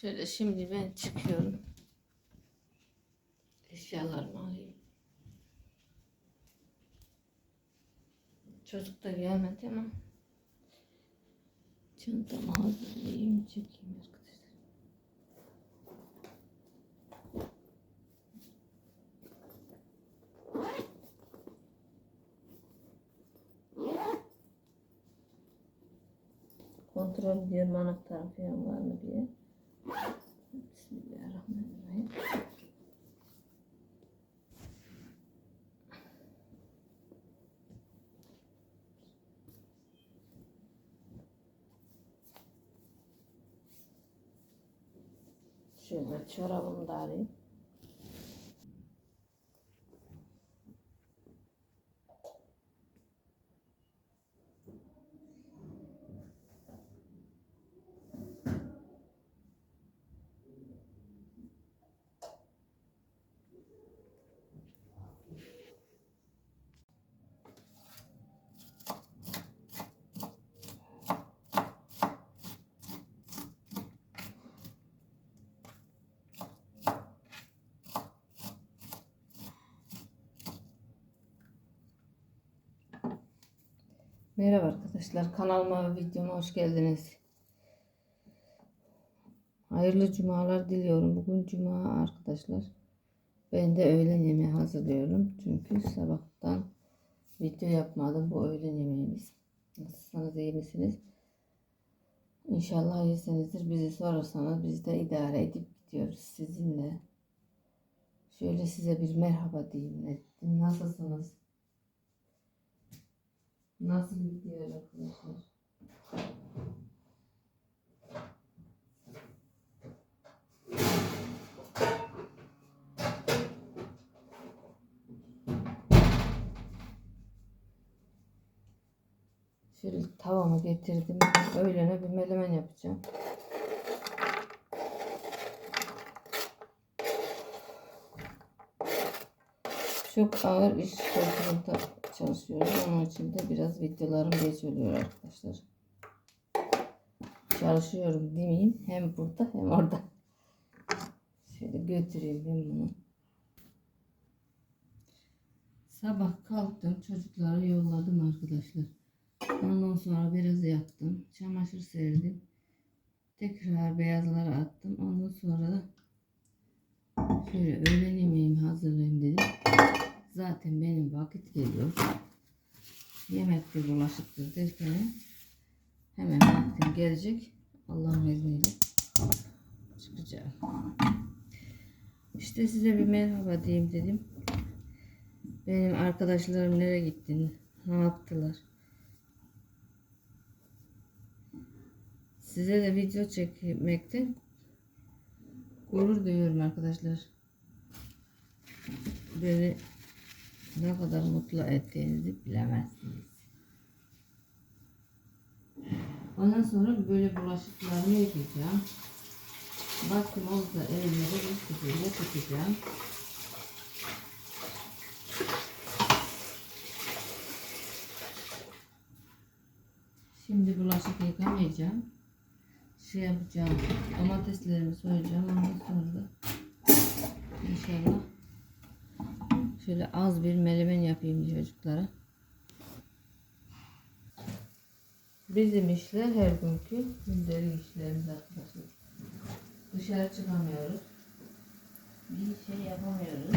Şöyle şimdi ben çıkıyorum. Eşyalarımı alayım. Çocuk da gelmedi ama çantamı hazırlayayım çekeyim arkadaşlar. Kontrol ediyorum anahtarım falan var mı diye. Bismillahirrahmanirrahim. Şöyle çorabımı da alayım. Merhaba arkadaşlar. Kanalıma ve videoma hoş geldiniz. Hayırlı cumalar diliyorum. Bugün cuma arkadaşlar. Ben de öğlen yemeği hazırlıyorum. Çünkü sabahtan video yapmadım. Bu öğlen yemeğimiz. Nasılsınız iyi misiniz? İnşallah iyisinizdir. Bizi sorarsanız biz de idare edip gidiyoruz sizinle. Şöyle size bir merhaba diyeyim. Nasılsınız? Nasıl gidiyor arkadaşlar? Şöyle tavamı getirdim. Öğlene bir melemen yapacağım. Çok ağır iş koltuğunda çalışıyorum. Onun için de biraz videolarım geç oluyor arkadaşlar. Çalışıyorum demeyeyim. Hem burada hem orada. Şöyle götüreyim bunu. Sabah kalktım. Çocukları yolladım arkadaşlar. Ondan sonra biraz yattım. Çamaşır serdim. Tekrar beyazları attım. Ondan sonra da şöyle öğlen yemeğimi hazırlayayım dedim. Zaten benim vakit geliyor. Yemektir, bulaşıktır derken hemen vaktim gelecek. Allah'ın izniyle çıkacağım. İşte size bir merhaba diyeyim dedim. Benim arkadaşlarım nereye gitti? Ne yaptılar? Size de video çekmekte gurur duyuyorum arkadaşlar. Beni ne kadar mutlu ettiğinizi bilemezsiniz. Ondan sonra böyle bulaşıklarımı yıkayacağım. Baktım olsa elimleri bu şekilde tutacağım. Şimdi bulaşık yıkamayacağım. Şey yapacağım. Domateslerimi soyacağım. Ondan sonra da inşallah Şöyle az bir melemen yapayım çocuklara. Bizim işler her günkü gündelik işlerimiz arkadaşlar. Dışarı çıkamıyoruz. Bir şey yapamıyoruz.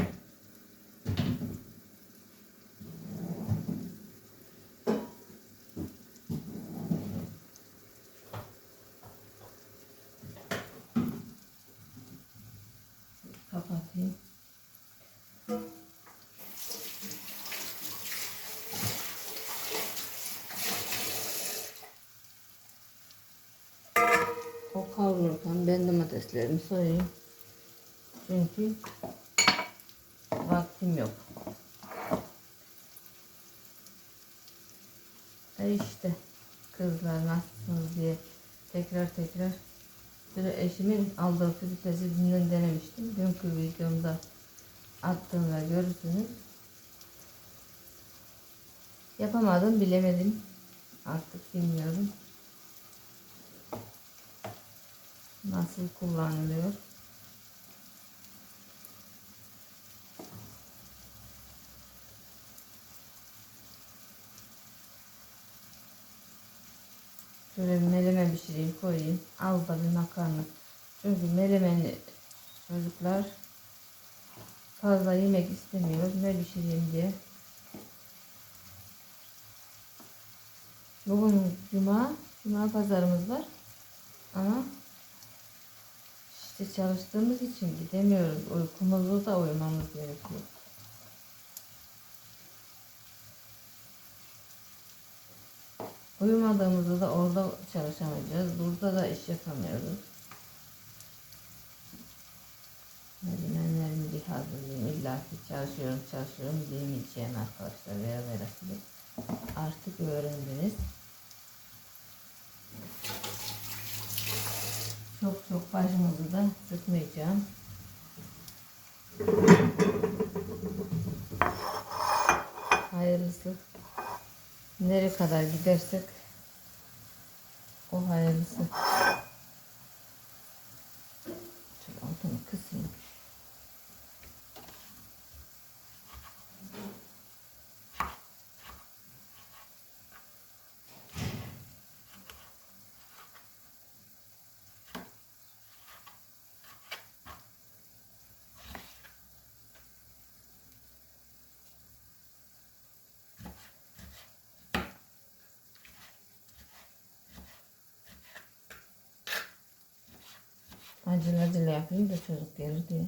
Ben domateslerimi soyayım. Çünkü vaktim yok. E işte kızlar nasılsınız diye tekrar tekrar böyle eşimin aldığı filtresi dünden denemiştim. Dünkü videomda attığımda görürsünüz. Yapamadım bilemedim. Artık bilmiyorum. Nasıl kullanılıyor. Şöyle bir meleme pişireyim koyayım. Az da bir makarna. Çünkü melemeni çocuklar fazla yemek istemiyor. Ne pişireyim diye. Bugün cuma, cuma pazarımız var. Ama işte çalıştığımız için gidemiyoruz. Uykumuzu da uyumamız gerekiyor. Uyumadığımızda da orada çalışamayacağız. Burada da iş yapamıyoruz. Menemenlerimi bir hazırlayayım. İlla ki çalışıyorum çalışıyorum diyemeyeceğim arkadaşlar veya verasını. Artık öğrendiniz. Çok çok başımızı da sıkmayacağım. Hayırlısı. Nereye kadar gidersek o hayırlısı. Şöyle altını kısayım. Acele acele yapayım da çocuk gelir diye.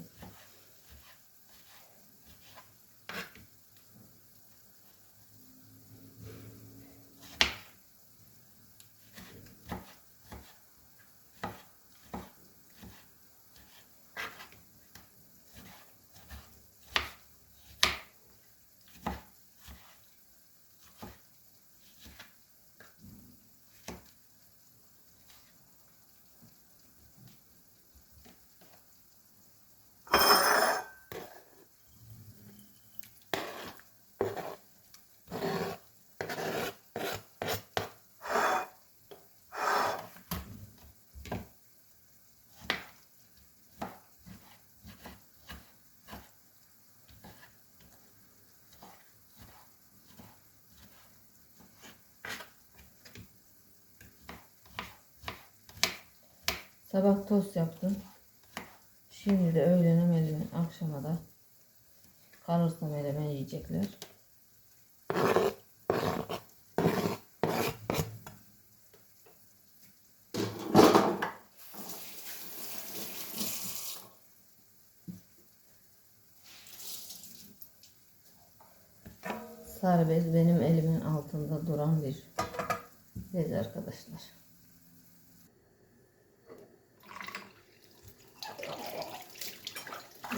Sabah tost yaptım. Şimdi de öğlene melemen, akşama da kalırsa melemen yiyecekler.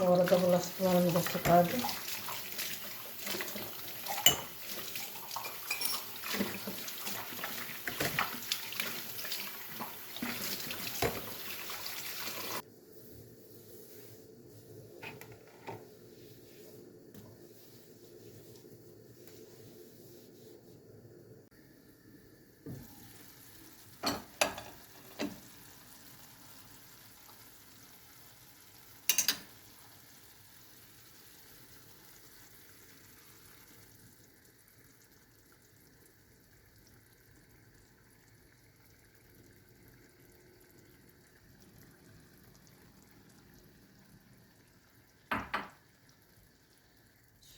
Bu arada bulaşıklarımı da çıkardım.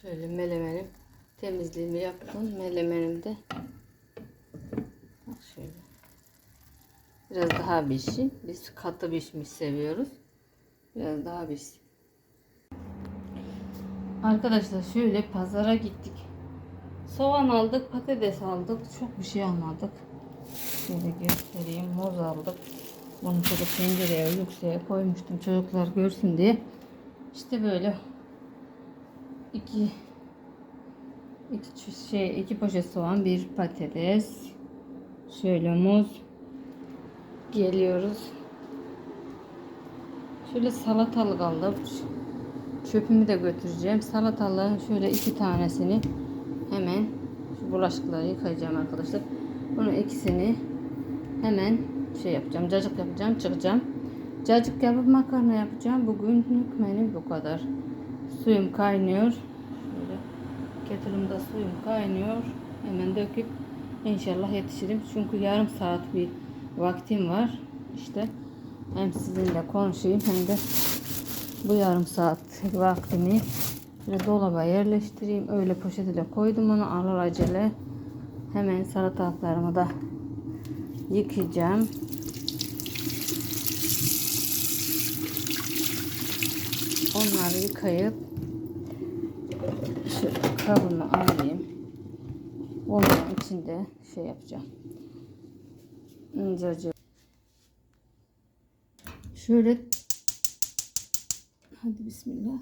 Şöyle melemenim temizliğimi yaptım. Melemenim de bak şöyle. Biraz daha pişsin. Biz katı pişmiş seviyoruz. Biraz daha pişsin. Arkadaşlar şöyle pazara gittik. Soğan aldık, patates aldık. Çok bir şey almadık. Şöyle göstereyim. Muz aldık. Bunu şöyle tencereye yükseğe koymuştum çocuklar görsün diye. İşte böyle iki iki şey iki poşet soğan, bir patates. Şöyle muz. Geliyoruz. Şöyle salatalık aldım. Çöpümü de götüreceğim. Salatalığın şöyle iki tanesini hemen şu bulaşıkları yıkayacağım arkadaşlar. Bunun ikisini hemen şey yapacağım. Cacık yapacağım. Çıkacağım. Cacık yapıp makarna yapacağım. Bugünlük menü bu kadar. Suyum kaynıyor. Şöyle kettle'ımda suyum kaynıyor. Hemen döküp inşallah yetişirim. Çünkü yarım saat bir vaktim var. İşte hem sizinle konuşayım hem de bu yarım saat vaktimi böyle dolaba yerleştireyim. Öyle poşetine koydum onu alır acele. Hemen salatalıklarımı da yıkayacağım. Onları yıkayıp kabımı alayım. Onların içinde şey yapacağım. İncecik. Şöyle hadi bismillah.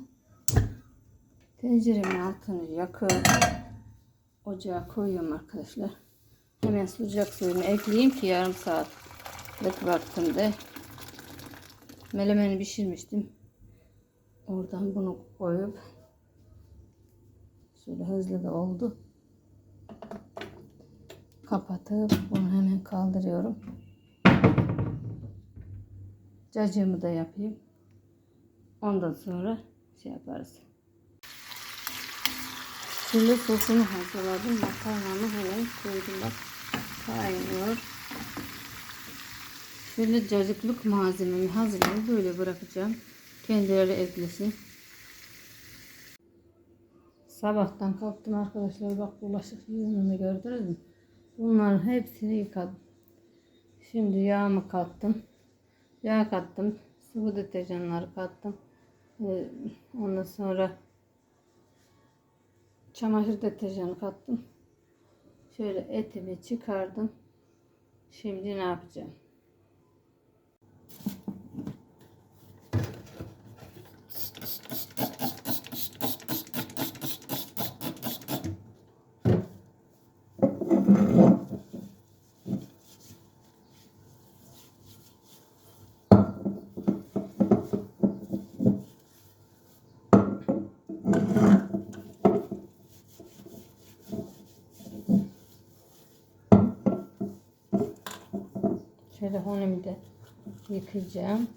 Tenceremin altını yakıp ocağa koyuyorum arkadaşlar. Hemen sıcak suyumu ekleyeyim ki yarım saatlik vaktimde melemeni pişirmiştim. Oradan bunu koyup şöyle hızlı da oldu. Kapatıp bunu hemen kaldırıyorum. Cacığımı da yapayım. Ondan sonra şey yaparız. Şimdi sosumu hazırladım. Makarnamı hemen koydum bak. Kaynıyor. Şöyle cacıklık malzememi hazırlayıp böyle bırakacağım. Kendileri eklesin. Sabahtan kalktım arkadaşlar. Bak bulaşık yığınını gördünüz mü? Bunların hepsini yıkadım. Şimdi yağımı kattım. Yağ kattım. Sıvı deterjanları kattım. Ee, ondan sonra çamaşır deterjanı kattım. Şöyle etimi çıkardım. Şimdi ne yapacağım? Hanımı da yıkayacağım.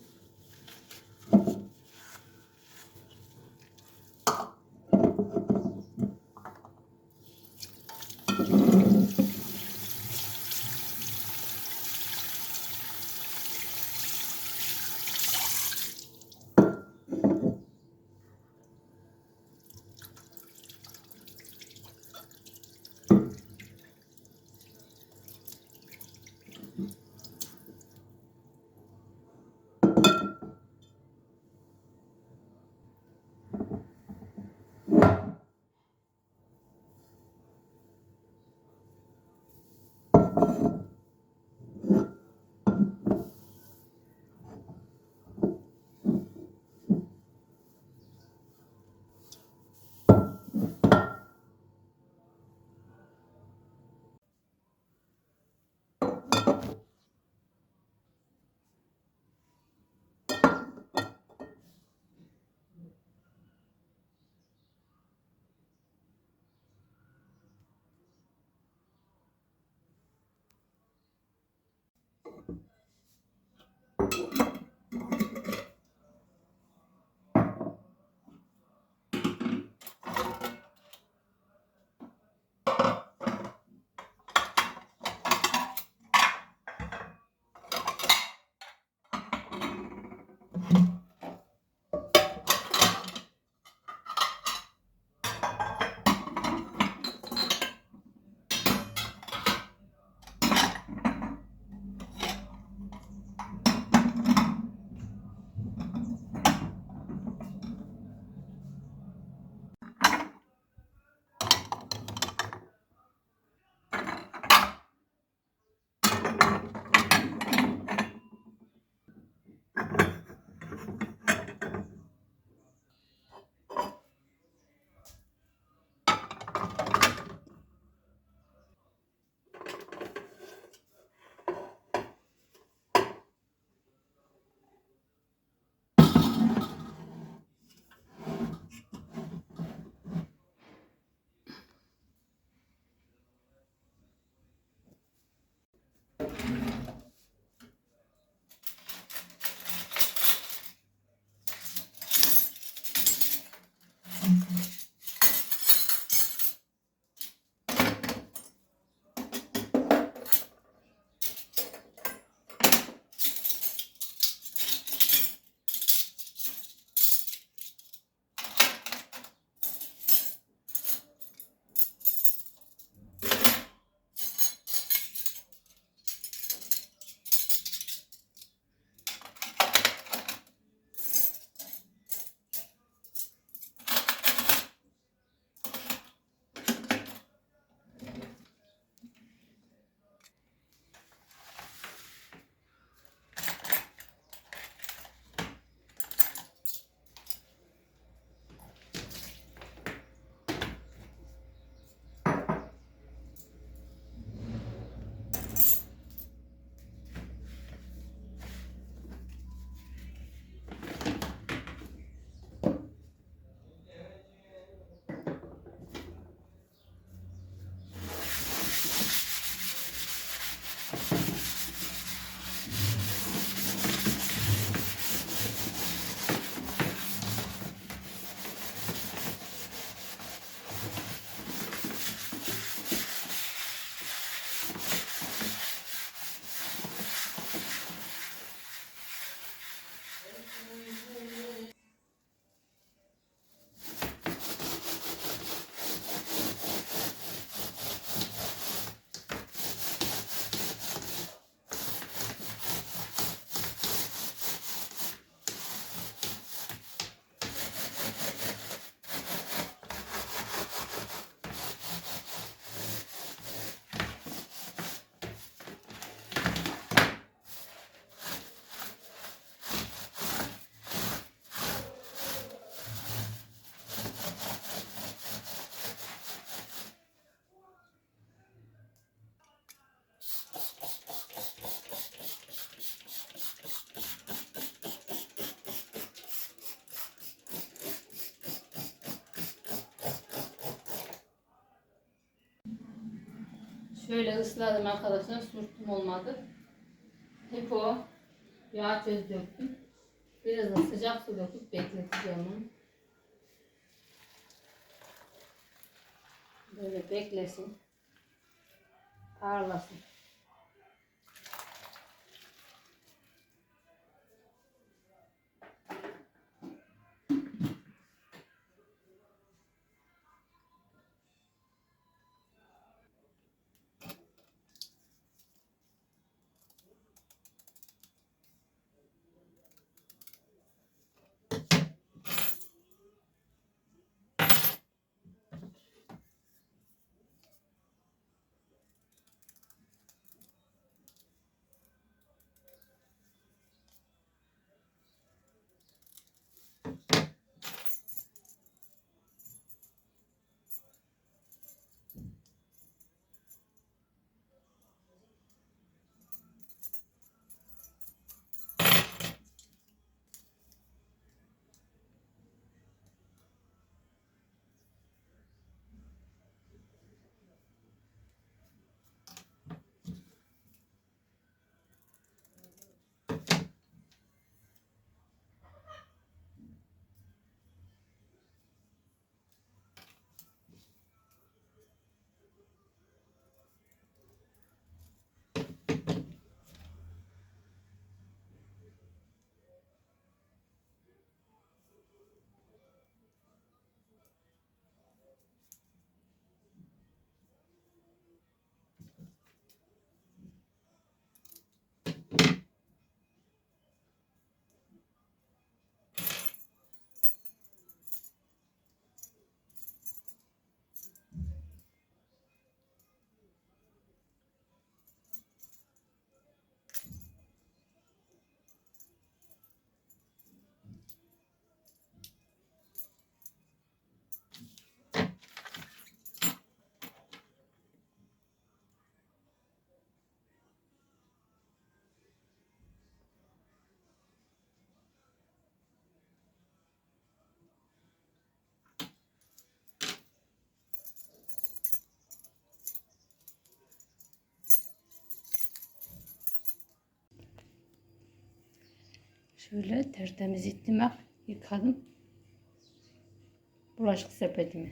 Şöyle ısladım arkadaşlar. Sürtüm olmadı. Hep o yağ çöz döktüm. Biraz da sıcak su döküp bekleteceğim onu. Böyle beklesin. Ağırlasın. Şöyle tertemiz ettim bak yıkadım. Bulaşık sepetimi.